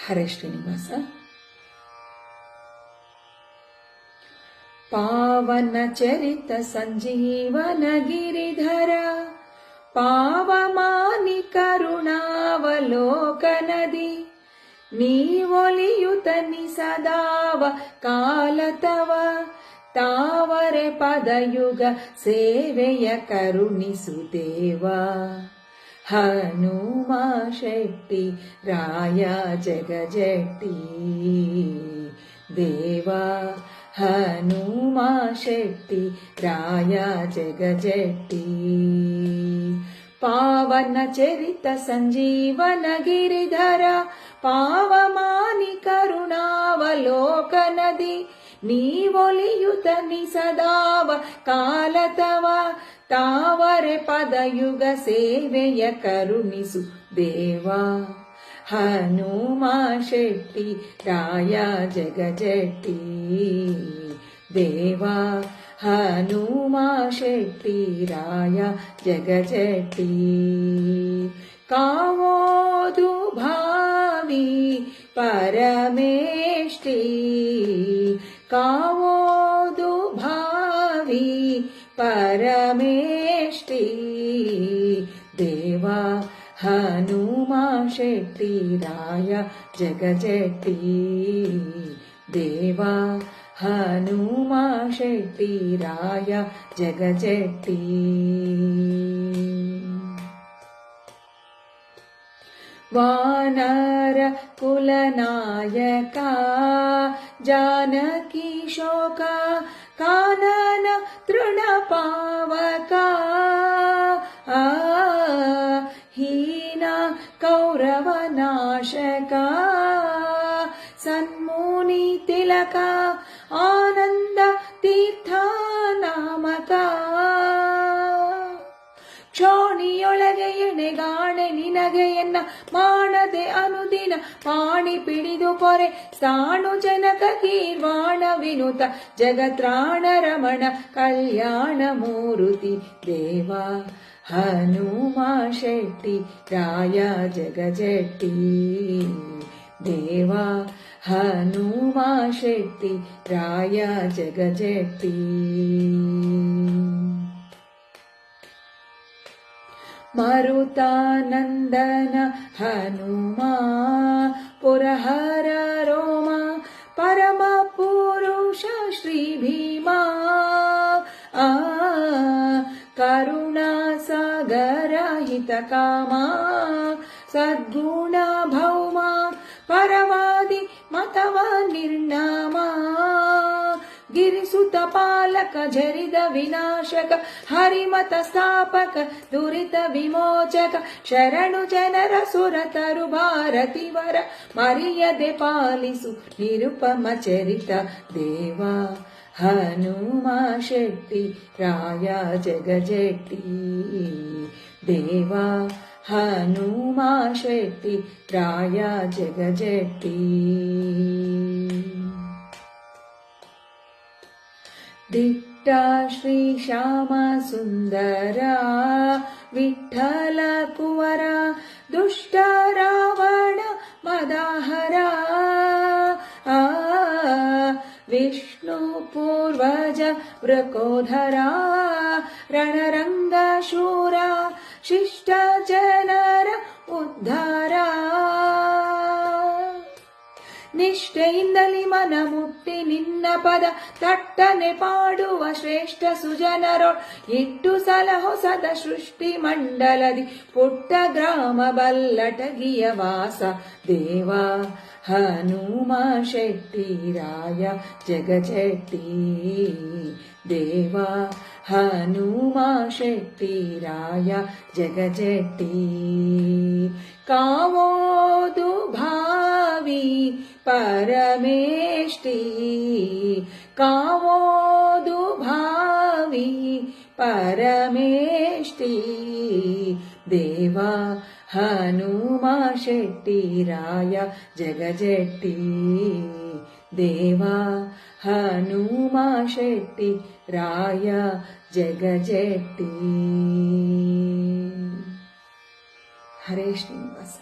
ಹರೇ ಶ್ರೀನಿವಾಸ ಪಾವನ ಚರಿತ ಸಂಜೀವನ ಗಿರಿಧರ ಪಾವಮಾನಿ ಕರುಣಾವಲೋಕನದಿ ನೀವೊಲಿಯುತ ನಿಸದಾವ ಕಾಲತವ ತಾವರೆ ಪದಯುಗ ಸೇವೆಯ ಕರುಣಿಸುದೇವ हनुमा शक्ति राया जगजट्टी देवा हनुमा शक्ति राया जगजट्टी पावन चरित सञ्जीवन गिरिधर पावमानि करुणावलोकनदि नीवोलियुतनि सदाव कालतव ತಾವರೆ ಪದಯುಗ ಸೇವೆಯ ಕರುಣಿಸು ದೇವ ಹನುಮ ಶೆಟ್ಟಿ ರಾಯ ಜಗಜೆಟ್ಟಿ ದೇವ ಹನುಮ ಶೆಟ್ಟಿ ರಾಯ ಜಗಜೆಟ್ಟಿ ಕಾವೋದು ಭಾವಿ ಪರಮೇಷ್ಟಿ ಕಾವೋದು परमेष्टि देवा, हनुमा शेट्टि, राय जगजेट्टी देवा, हनुमा शेट्टी, राय जगजेट्टी वानर कुलनायका, जानकी शोका, कानन तृणपा ಸನ್ಮೂನಿ ತಿಲಕ, ಆನಂದ ತೀರ್ಥ ನಾಮಕ ಕ್ಷೋಣಿಯೊಳಗೆ ಎಣೆಗಾಣೆ ನಿನಗೆ ಎನ್ನ ಮಾಡದೆ ಅನುದಿನ ಪಾಣಿ ಪಿಡಿದು ಪೊರೆ. ಸಾಣು ಜನಕ ಕೀರ್ವಾಣ ವಿನುತ ಜಗತ್ರಾಣ ರಮಣ ಕಲ್ಯಾಣ ಮೂರುತಿ ದೇವ. ಹನುಮ ಶೆಟ್ಟಿ, ರಾಯ ಜಗಜೆಟ್ಟಿ. देवा हनुमा शेट्टि राय जग मरुतानन्दन हनुमा पुरहर पुरहररोमा परमपूरुष श्रीभीमा आ करुणा सगरहितकामा सद्गुण ಮತವ ನಿರ್ನಾಮ ಗಿರಿಸುತ ಪಾಲಕ ಝರಿದ ವಿನಾಶಕ ಹರಿಮತ ಸ್ಥಾಪಕ ದುರಿತ ವಿಮೋಚಕ ಶರಣು ಜನರ ಸುರತರು ಭಾರತಿವರ ಮರಿಯದೆ ಪಾಲಿಸು ನಿರುಪಮ ಚರಿತ ದೇವ ಹನುಮ ಶೆಟ್ಟಿ ರಾಯ ಜಗಜೆಟ್ಟಿ ದೇವ हनुमा शेट्टि राया जगजेट्टि दिट्टा श्रीश्यामा सुन्दरा विठ्ठल कुवरा दुष्ट रावण मदाहरा। आ विष्णुपूर्वज वृकोधरा रणरङ्गशूरा शिष्टा ನಿಷ್ಠೆಯಿಂದಲಿ ಮನ ಮುಟ್ಟಿ ನಿನ್ನ ಪದ ತಟ್ಟನೆ ಪಾಡುವ ಶ್ರೇಷ್ಠ ಸುಜನರೊಳ್. ಇಟ್ಟು ಸಲ ಹೊಸದ ಸೃಷ್ಟಿ ಮಂಡಲದಿ ಪುಟ್ಟ ಗ್ರಾಮ ಬಲ್ಲಟಗಿಯ ವಾಸ. ದೇವ ಹನುಮ ಶೆಟ್ಟಿ ರಾಯ ಜಗಜೆಟ್ಟಿ ದೇವ ಹನುಮ ಶೆಟ್ಟಿ ರಾಯ ಜಗಜೆಟ್ಟಿ ಕಾವೋದು ಭಾವಿ ಪರಮೇಷ್ಟಿ ಕಾವೋದು ಭಾವಿ ಪರಮೇಷ್ಟಿ ದೇವ ಹನುಮ ಶೆಟ್ಟಿ ರಾಯ ಜಗಜೆಟ್ಟಿ ದೇವ ಹನುಮ ಶೆಟ್ಟಿ ರಾಯ ಜಗಜೆಟ್ಟಿ ಹರೇ ಶ್ರೀನಿವಾಸ